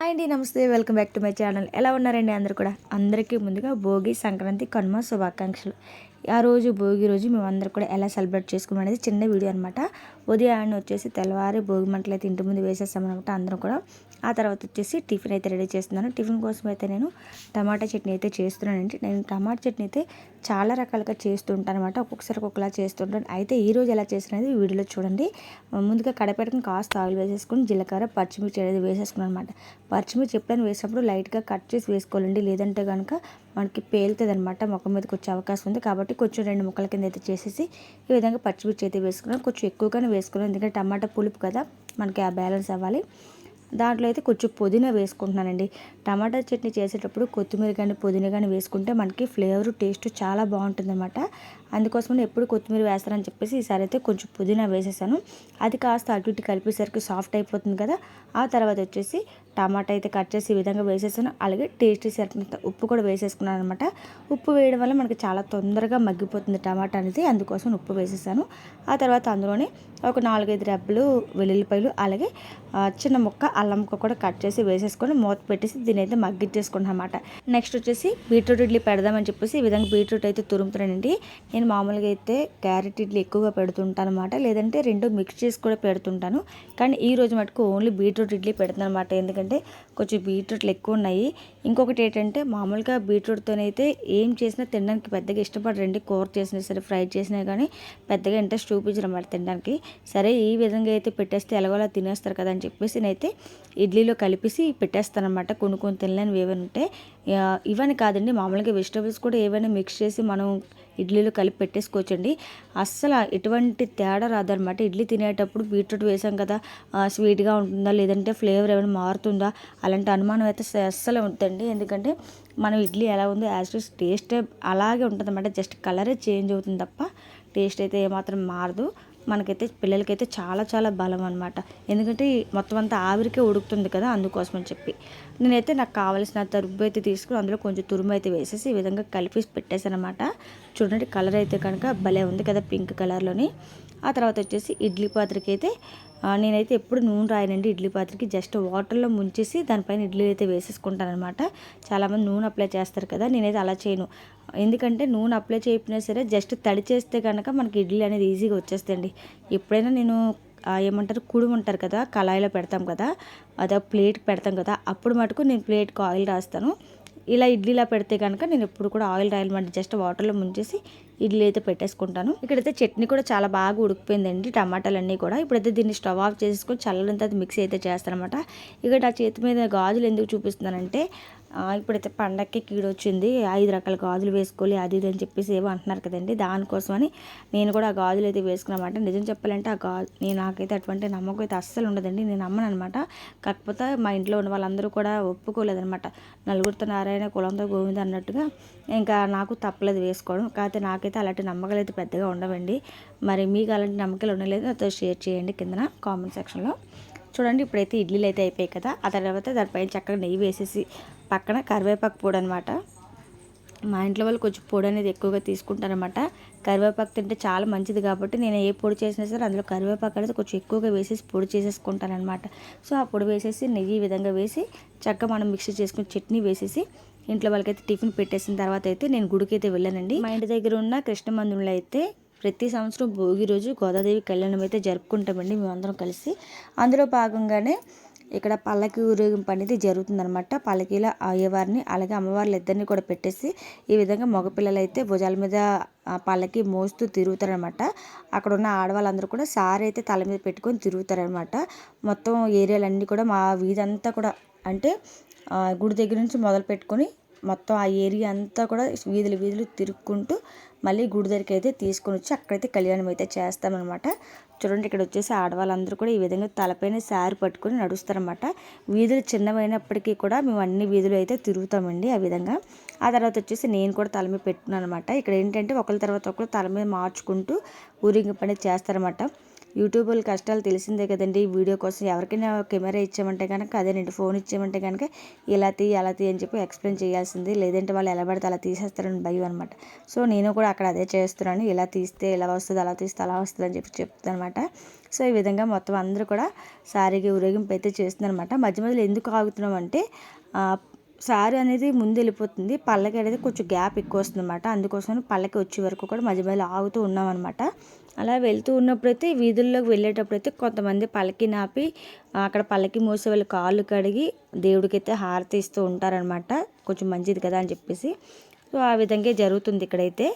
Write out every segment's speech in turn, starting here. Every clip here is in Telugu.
హాయ్ అండి నమస్తే. Welcome back to my channel. ఎలా ఉన్నారండి అందరు కూడా? అందరికీ ముందుగా భోగి సంక్రాంతి కనుమ శుభాకాంక్షలు. ఆ రోజు భోగి రోజు మేము అందరూ కూడా ఎలా సెలబ్రేట్ చేసుకున్నాం అనేది చిన్న వీడియో అనమాట ఉదయాన్నే వచ్చేసి తెల్లవారి భోగి మంటలు అయితే ఇంటి ముందు వేసేసామనమాట అందరం కూడా ఆ తర్వాత వచ్చేసి టిఫిన్ అయితే రెడీ చేస్తున్నాను. టిఫిన్ కోసం అయితే నేను టమాటా చట్నీ అయితే చేస్తున్నానండి. నేను టమాటా చట్నీ అయితే చాలా రకాలుగా చేస్తుంటాను అనమాట ఒక్కొక్కసారి ఒక్కొక్కలా చేస్తుంటాను. అయితే ఈ రోజు ఎలా చేసినది వీడియోలో చూడండి. ముందుగా కడపెట్టుకుని కాస్త ఆయిల్ వేసేసుకుని జీలకర్ర పచ్చిమిర్చి అనేది వేసేసుకున్నాను అనమాట పచ్చిమిర్చి ఎప్పుడైనా వేసినప్పుడు లైట్గా కట్ చేసి వేసుకోవాలండి. లేదంటే కనుక మనకి పేలుతుంది అనమాట ముఖం మీదకి వచ్చే అవకాశం ఉంది. కాబట్టి కొంచెం రెండు ముక్కల కింద అయితే చేసేసి ఈ విధంగా పచ్చిమిర్చి అయితే వేసుకున్నాను. కొంచెం ఎక్కువగానే వేసుకున్నాను ఎందుకంటే టమాటా పులుపు కదా మనకి ఆ బ్యాలెన్స్ అవ్వాలి. దాంట్లో అయితే కొంచెం పుదీనా వేసుకుంటున్నానండి. టమాటా చట్నీ చేసేటప్పుడు కొత్తిమీర కానీ పుదీనా కానీ వేసుకుంటే మనకి ఫ్లేవర్ టేస్ట్ చాలా బాగుంటుంది అనమాట అందుకోసమని ఎప్పుడు కొత్తిమీర వేస్తారని చెప్పేసి ఈసారి అయితే కొంచెం పుదీనా వేసేసాను. అది కాస్త అటు ఇటు కలిపేసరికి సాఫ్ట్ అయిపోతుంది కదా ఆ తర్వాత వచ్చేసి టమాటా అయితే కట్ చేసి ఈ విధంగా వేసేసాను. అలాగే టేస్టీ సరిపడంత ఉప్పు కూడా వేసేసుకున్నాను అనమాట ఉప్పు వేయడం వల్ల మనకి చాలా తొందరగా మగ్గిపోతుంది టమాటా అనేది. అందుకోసం ఉప్పు వేసేసాను. ఆ తర్వాత అందులోనే ఒక నాలుగైదు రెబ్బలు వెల్లుల్లిపాయలు అలాగే చిన్న ముక్క అల్లం ముక్క కూడా కట్ చేసి వేసేసుకొని మూత పెట్టేసి దీని అయితే మగ్గిచ్చేసుకున్నాను అనమాట నెక్స్ట్ వచ్చేసి బీట్రూట్ ఇడ్లీ పెడదామని చెప్పేసి ఈ విధంగా బీట్రూట్ అయితే తురుముతున్నానండి. నేను మామూలుగా అయితే క్యారెట్ ఇడ్లీ ఎక్కువగా పెడుతుంటాను అనమాట లేదంటే రెండు మిక్స్ చేసి కూడా పెడుతుంటాను. కానీ ఈ రోజు మటుకు ఓన్లీ బీట్రూట్ ఇడ్లీ పెడుతున్నాను అనమాట ఎందుకంటే కొంచెం బీట్రూట్లు ఎక్కువ ఉన్నాయి. ఇంకొకటి ఏంటంటే మామూలుగా బీట్రూట్తోనైతే ఏం చేసినా తినడానికి పెద్దగా ఇష్టపడరండి. కూర చేసినా సరే ఫ్రై చేసినా కానీ పెద్దగా ఇంట్రెస్ట్ చూపించరు అన్నమాట తినడానికి. సరే ఈ విధంగా అయితే పెట్టేస్తే ఎలాగోలా తినేస్తారు కదా అని చెప్పేసి నేనైతే ఇడ్లీలో కలిపేసి పెట్టేస్తాను అనమాట కొన్ని కొన్ని తినలేనివి ఏమైనా ఉంటే ఇవన్నీ కాదండి. మామూలుగా వెజిటేబుల్స్ కూడా ఏవైనా మిక్స్ చేసి మనం ఇడ్లీలో కలిపి పెట్టేసుకోవచ్చండి. అస్సలు ఎటువంటి తేడా రాదనమాట ఇడ్లీ తినేటప్పుడు బీట్రూట్ వేసాం కదా స్వీట్గా ఉంటుందా లేదంటే ఫ్లేవర్ ఏమైనా మారుతుందా అలాంటి అనుమానం అయితే అస్సలు ఉంటుందండి ఎందుకంటే మనం ఇడ్లీ ఎలా ఉందో యాజ్ టేస్ట్ అలాగే ఉంటుంది అనమాట జస్ట్ కలరే చేంజ్ అవుతుంది తప్ప టేస్ట్ అయితే ఏమాత్రం మారదు. మనకైతే పిల్లలకైతే చాలా చాలా బలం అనమాట ఎందుకంటే మొత్తం అంతా ఆవిరికే ఉడుకుతుంది కదా అందుకోసం అని చెప్పి. నేనైతే నాకు కావాల్సిన తరుపు అయితే తీసుకుని అందులో కొంచెం తురుము అయితే వేసేసి ఈ విధంగా కలిపి పెట్టేశాను అనమాట చూడండి కలర్ అయితే కనుక భలే ఉంది కదా పింక్ కలర్లోని. ఆ తర్వాత వచ్చేసి ఇడ్లీ పాత్రకి అయితే నేనైతే ఎప్పుడు నూనె రాయనండి. ఇడ్లీ పాత్రకి జస్ట్ వాటర్లో ముంచేసి దానిపైన ఇడ్లీ అయితే వేసేసుకుంటాను అనమాట చాలామంది నూనె అప్లై చేస్తారు కదా నేనైతే అలా చేయను. ఎందుకంటే నూనె అప్లై చేయకపోయినా సరే జస్ట్ తడి చేస్తే కనుక మనకి ఇడ్లీ అనేది ఈజీగా వచ్చేస్తాయండి ఎప్పుడైనా నేను ఏమంటారు కుడుము ఉంటారు కదా కళాయిలో పెడతాం కదా అదే ప్లేట్ పెడతాం కదా అప్పుడు మటుకు నేను ప్లేట్కి ఆయిల్ రాస్తాను. ఇలా ఇడ్లీలా పెడితే కనుక నేను ఎప్పుడు కూడా ఆయిల్ రాయలమంటే జస్ట్ వాటర్లో ముంచేసి ఇడ్లీ అయితే పెట్టేసుకుంటాను. ఇక్కడైతే చట్నీ కూడా చాలా బాగా ఉడికిపోయిందండి. టమాటాలు అన్నీ కూడా. ఇప్పుడైతే దీన్ని స్టవ్ ఆఫ్ చేసుకొని చల్లంతా మిక్సీ అయితే చేస్తానమాట. ఇక్కడ నా చేతి మీద గాజులు ఎందుకు చూపిస్తున్నానంటే ఇప్పుడైతే పండక్కి కీడు వచ్చింది ఐదు రకాల గాజులు వేసుకోవాలి అది ఇది అని చెప్పేసి ఏవో అంటున్నారు కదండి. దానికోసమని నేను కూడా ఆ గాజులు అయితే వేసుకున్నమాట. నిజం చెప్పాలంటే ఆ గాజు నేను నాకైతే అటువంటి నమ్మకం అయితే అస్సలు ఉండదండి. నేను నమ్మను అనమాట కాకపోతే మా ఇంట్లో ఉన్న వాళ్ళందరూ కూడా ఒప్పుకోలేదనమాట నలుగురితో నారాయణ కులంతో గోవింద అన్నట్టుగా ఇంకా నాకు తప్పలేదు వేసుకోవడం. కాకపోతే నాకు నాకైతే అలాంటి నమ్మకాలు అయితే పెద్దగా ఉండవండి. మరి మీకు అలాంటి నమ్మకాలు ఉండలేదు నాతో షేర్ చేయండి కిందన కామెంట్ సెక్షన్లో. చూడండి ఇప్పుడైతే ఇడ్లీలు అయితే అయిపోయాయి కదా. ఆ తర్వాత దానిపైన చక్కగా నెయ్యి వేసేసి పక్కన కరివేపాకు పొడి అనమాట మా ఇంట్లో వాళ్ళు కొంచెం పొడి అనేది ఎక్కువగా తీసుకుంటారనమాట కరివేపాకు తింటే చాలా మంచిది కాబట్టి నేను ఏ పొడి చేసినా సరే అందులో కరివేపాకు అనేది కొంచెం ఎక్కువగా వేసేసి పొడి చేసేసుకుంటానమాట సో ఆ పొడి వేసేసి నెయ్యి విధంగా వేసి చక్కగా మనం మిక్సీ చేసుకుని చట్నీ వేసేసి ఇంట్లో వాళ్ళకైతే టిఫిన్ పెట్టేసిన తర్వాత అయితే నేను గుడికి అయితే వెళ్ళానండి. మా ఇంటి దగ్గర ఉన్న కృష్ణ మందిరంలో అయితే ప్రతి సంవత్సరం భోగి రోజు గోదాదేవి కళ్యాణం అయితే జరుపుకుంటామండి మేమందరం కలిసి. అందులో భాగంగానే ఇక్కడ పల్లకి ఊరేగింపు అనేది జరుగుతుందనమాట పల్లకిలో అయ్యవారిని అలాగే అమ్మవార్లు ఇద్దరిని కూడా పెట్టేసి ఈ విధంగా మగపిల్లలు అయితే భుజాల మీద పల్లకి మోస్తూ తిరుగుతారనమాట అక్కడ ఉన్న ఆడవాళ్ళందరూ కూడా సారి అయితే తల మీద పెట్టుకొని తిరుగుతారనమాట మొత్తం ఏరియాలన్నీ కూడా మా వీధంతా కూడా అంటే గుడి దగ్గర నుంచి మొదలు పెట్టుకొని మొత్తం ఆ ఏరియా అంతా కూడా వీధులు వీధులు తిరుక్కుంటూ మళ్ళీ గుడి దగ్గరికి అయితే తీసుకొని వచ్చి అక్కడైతే కళ్యాణం అయితే చేస్తామన్నమాట. చూడండి ఇక్కడ వచ్చేసి ఆడవాళ్ళందరూ కూడా ఈ విధంగా తలపైన శారీ పట్టుకొని నడుస్తారనమాట వీధులు చిన్నమైనప్పటికీ కూడా మేము అన్ని వీధులు అయితే తిరుగుతామండి ఆ విధంగా. ఆ తర్వాత వచ్చేసి నేను కూడా తల మీద పెట్టుకున్నాను అనమాట ఇక్కడ ఏంటంటే ఒకరి తర్వాత ఒకరు తల మీద మార్చుకుంటూ ఊరింగి పని చేస్తారన్నమాట. యూట్యూబ్ వాళ్ళ కష్టాలు తెలిసిందే కదండి. వీడియో కోసం ఎవరికైనా కెమెరా ఇచ్చామంటే కనుక అదేనండి ఫోన్ ఇచ్చామంటే కనుక ఇలా తీ అలా తీ అని చెప్పి ఎక్స్ప్లెయిన్ చేయాల్సింది. లేదంటే వాళ్ళు ఎలా పడితే అలా తీసేస్తారని భయం అనమాట సో నేను కూడా అక్కడ అదే చేస్తున్నాను. ఇలా తీస్తే ఇలా వస్తుంది అలా తీస్తే అలా వస్తుంది అని చెప్పి చెప్తాను అనమాట సో ఈ విధంగా మొత్తం అందరూ కూడా సారీకి ఊరేగింపు అయితే చేస్తుందనమాట మధ్య మధ్యలో ఎందుకు ఆగుతున్నాం అంటే ఆ, సారీ అనేది ముందు వెళ్ళిపోతుంది పల్లకి అనేది కొంచెం గ్యాప్ ఎక్కువ వస్తుంది అనమాట అందుకోసం పల్లకి వచ్చే వరకు కూడా మధ్య మధ్యలో ఆగుతూ ఉన్నాం అనమాట అలా వెళ్తూ ఉన్నప్పుడైతే వీధుల్లోకి వెళ్ళేటప్పుడైతే కొంతమంది పల్లకి నాపి అక్కడ పల్లకి మోసే వాళ్ళు కాళ్ళు కడిగి దేవుడికైతే హారతి ఇస్తూ ఉంటారనమాట కొంచెం మంచిది కదా అని చెప్పేసి. సో ఆ విధంగా జరుగుతుంది ఇక్కడైతే.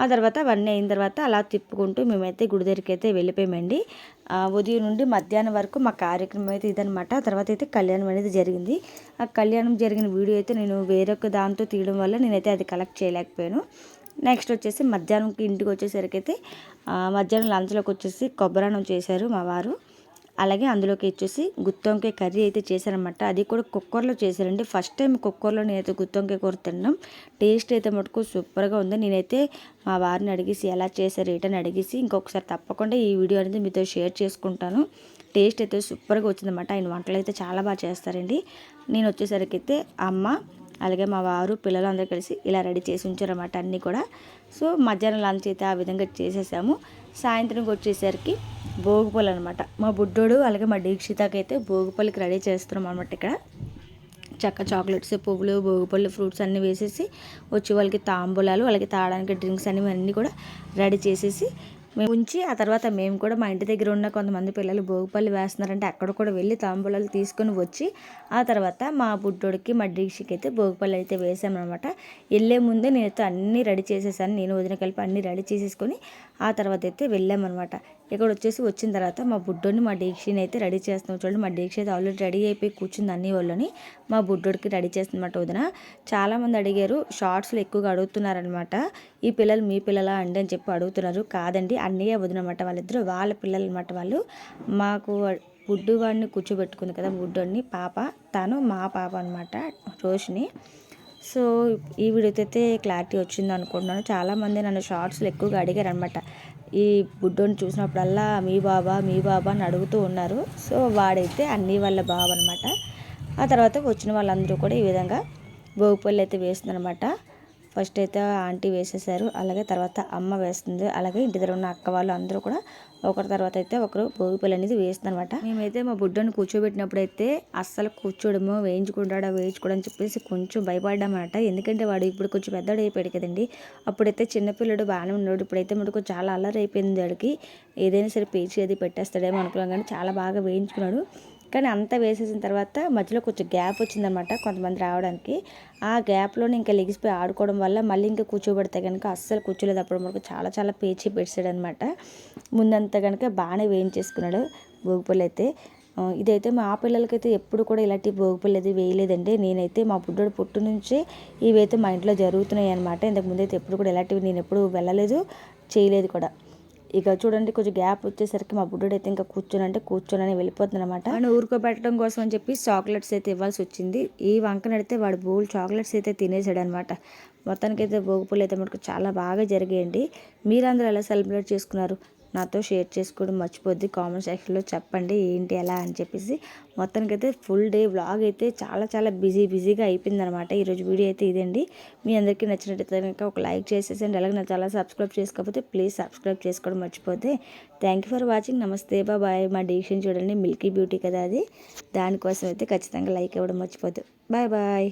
ఆ తర్వాత అవన్నీ అయిన తర్వాత అలా తిప్పుకుంటూ మేమైతే గుడి దగ్గరికి అయితే వెళ్ళిపోయామండి ఉదయం నుండి మధ్యాహ్నం వరకు మా కార్యక్రమం అయితే ఇదనమాట తర్వాత అయితే కళ్యాణం అనేది జరిగింది. ఆ కళ్యాణం జరిగిన వీడియో అయితే నేను వేరొక దాంతో తీయడం వల్ల నేనైతే అది కలెక్ట్ చేయలేకపోయాను. నెక్స్ట్ వచ్చేసి మధ్యాహ్నం ఇంటికి వచ్చేసరికి అయితే మధ్యాహ్నం లంచ్లోకి వచ్చేసి కొబ్బరాన్నం చేశారు మా వారు. అలాగే అందులోకి వచ్చేసి గుత్తొంకాయ కర్రీ అయితే చేశారనమాట అది కూడా కుక్కర్లో చేశారండి. ఫస్ట్ టైం కుక్కర్లో నేనైతే గుత్తొంకాయ కూర తిన్నాం టేస్ట్ అయితే మటుకు సూపర్గా ఉంది. నేనైతే మా వారిని అడిగేసి ఎలా చేశారు ఏంటని అడిగేసి ఇంకొకసారి తప్పకుండా ఈ వీడియో అనేది మీతో షేర్ చేసుకుంటాను. టేస్ట్ అయితే సూపర్గా వచ్చిందన్నమాట. ఆయన వంటలు అయితే చాలా బాగా చేస్తారండి. నేను వచ్చేసరికి అయితే అమ్మ అలాగే మా వారు పిల్లలు అందరూ కలిసి ఇలా రెడీ చేసి ఉంచారన్నమాట అన్నీ కూడా. సో మధ్యాహ్నం లంచ్ అయితే ఆ విధంగా చేసేసాము. సాయంత్రంకి వచ్చేసరికి భోగిపళ్ళు అనమాట మా బుడ్డోడు అలాగే మా దీక్షితకి అయితే భోగిపళ్ళకి రెడీ చేస్తున్నాం అనమాట ఇక్కడ. చక్క చాక్లెట్స్ పువ్వులు భోగిపళ్ళు ఫ్రూట్స్ అన్నీ వేసేసి వచ్చి వాళ్ళకి తాంబూలాలు వాళ్ళకి తాగడానికి డ్రింక్స్ అన్ని అన్నీ కూడా రెడీ చేసేసి మేము ఉంచి ఆ తర్వాత మేము కూడా మా ఇంటి దగ్గర ఉన్న కొంతమంది పిల్లలు భోగిపల్లి వేస్తున్నారంటే అక్కడ కూడా వెళ్ళి తాంబూలాలు తీసుకొని వచ్చి ఆ తర్వాత మా బుడ్డోడికి మా డీక్షకి అయితే భోగిపల్లి అయితే వేసామన్నమాట. వెళ్ళే ముందే నేనైతే అన్నీ రెడీ చేసేసాను. నేను వదిన కలిపి అన్నీ రెడీ చేసేసుకొని ఆ తర్వాత అయితే వెళ్ళామన్నమాట. ఇక్కడ వచ్చేసి వచ్చిన తర్వాత మా బుడ్డోని మా డీక్షని అయితే రెడీ చేస్తున్నాం చూడండి. మా డీక్ష అయితే ఆల్రెడీ రెడీ అయిపోయి కూర్చుంది అన్ని వాళ్ళని. మా బుడ్డోడికి రెడీ చేస్తుందన్నమాట వదిన. చాలామంది అడిగారు షార్ట్స్లో ఎక్కువగా అడుగుతున్నారనమాట ఈ పిల్లలు మీ పిల్లలా అండి? అని చెప్పి అడుగుతున్నారు. కాదండి అన్నయ్య వదినమాట వాళ్ళిద్దరు వాళ్ళ పిల్లలు అనమాట వాళ్ళు. మాకు బుడ్డు వాడిని కూర్చోబెట్టుకుంది కదా బుడ్డోడిని పాప. తను మా పాప అనమాట రోషిని. సో ఈ వీడియోతో అయితే క్లారిటీ వచ్చింది అనుకుంటున్నాను చాలామంది నన్ను షార్ట్స్లో ఎక్కువగా అడిగారు అనమాట ఈ బుడ్డోని చూసినప్పుడల్లా మీ బాబా మీ బాబా అని అడుగుతూ ఉన్నారు. సో వాడైతే అన్ని వాళ్ళ బాబు అనమాట ఆ తర్వాత వచ్చిన వాళ్ళందరూ కూడా ఈ విధంగా భోగిపల్లి అయితే వేస్తుందనమాట ఫస్ట్ అయితే ఆంటీ వేసేసారు అలాగే తర్వాత అమ్మ వేస్తుంది అలాగే ఇంటి దగ్గర ఉన్న అక్క వాళ్ళు అందరూ కూడా ఒకరి తర్వాత అయితే ఒకరు భోగిపల్లి అనేది వేస్తుందనమాట మేమైతే మా బుడ్డను కూర్చోబెట్టినప్పుడు అయితే అస్సలు కూర్చోడము వేయించుకుంటాడా వేయించుకోవడం అని చెప్పేసి కొంచెం భయపడ్డామన్నమాట. ఎందుకంటే వాడు ఇప్పుడు కొంచెం పెద్దవాడు అయిపోయాడు కదండి అప్పుడైతే చిన్నపిల్లడు బాగానే ఉన్నాడు ఇప్పుడైతే మనకు చాలా అల్లరి అయిపోయింది వాడికి. ఏదైనా సరే పేచి అది పెట్టేస్తాడేమో అనుకున్నాం కానీ చాలా బాగా వేయించుకున్నాడు. కానీ అంతా వేసేసిన తర్వాత మధ్యలో కొంచెం గ్యాప్ వచ్చిందనమాట కొంతమంది రావడానికి. ఆ గ్యాప్లోనే ఇంకా లెగిసిపోయి ఆడుకోవడం వల్ల మళ్ళీ ఇంకా కూర్చోబెడితే కనుక అస్సలు కూర్చోలేదు. అప్పుడు మనకు చాలా చాలా పేచి పెట్టాడు అనమాట ముందంతా కనుక బాగానే వేయించేసుకున్నాడు భోగిపల్లి అయితే. ఇదైతే మా పిల్లలకైతే ఎప్పుడు కూడా ఇలాంటి భోగిపల్లి అది వేయలేదండి. నేనైతే మా బుడ్డోడు పుట్టు నుంచి ఇవైతే మా ఇంట్లో జరుగుతున్నాయి అనమాట ఇంతకు ముందు అయితే ఎప్పుడు కూడా ఇలాంటివి నేను ఎప్పుడు వెళ్ళలేదు చేయలేదు కూడా. ఇక చూడండి కొంచెం గ్యాప్ వచ్చేసరికి మా బుడ్డోడు అయితే ఇంకా కూర్చొని అంటే కూర్చొని వెళ్ళిపోతుంది అనమాట ఊరుకోబెట్టడం కోసం అని చెప్పి చాక్లెట్స్ అయితే ఇవ్వాల్సి వచ్చింది. ఈ వంక నడితే వాడు బోల్ చాక్లెట్స్ అయితే తినేసాడు అనమాట మొత్తానికి అయితే అయితే మనకు చాలా బాగా జరిగాయండి. మీరందరూ ఎలా సెలబ్రేట్ చేసుకున్నారు? నాతో షేర్ చేసుకోవడం మర్చిపోద్ది. కామెంట్ సెక్షన్లో చెప్పండి ఏంటి ఎలా అని చెప్పేసి. మొత్తానికి అయితే ఫుల్ డే వ్లాగ్ అయితే చాలా చాలా బిజీ బిజీగా అయిపోయింది అనమాట ఈరోజు వీడియో అయితే ఇదండి. మీ అందరికీ నచ్చినట్టయితే కనుక ఒక లైక్ చేసేసండి అలాగే నా చాలా సబ్స్క్రైబ్ చేసుకోకపోతే ప్లీజ్ సబ్స్క్రైబ్ చేసుకోవడం మర్చిపోతే థ్యాంక్ యూ ఫర్ వాచింగ్. నమస్తే బాయ్ మా డిసిషన్ చూడండి. మిల్కీ బ్యూటీ కదా అది. దానికోసం అయితే ఖచ్చితంగా లైక్ ఇవ్వడం మర్చిపోద్దు. Bye bye.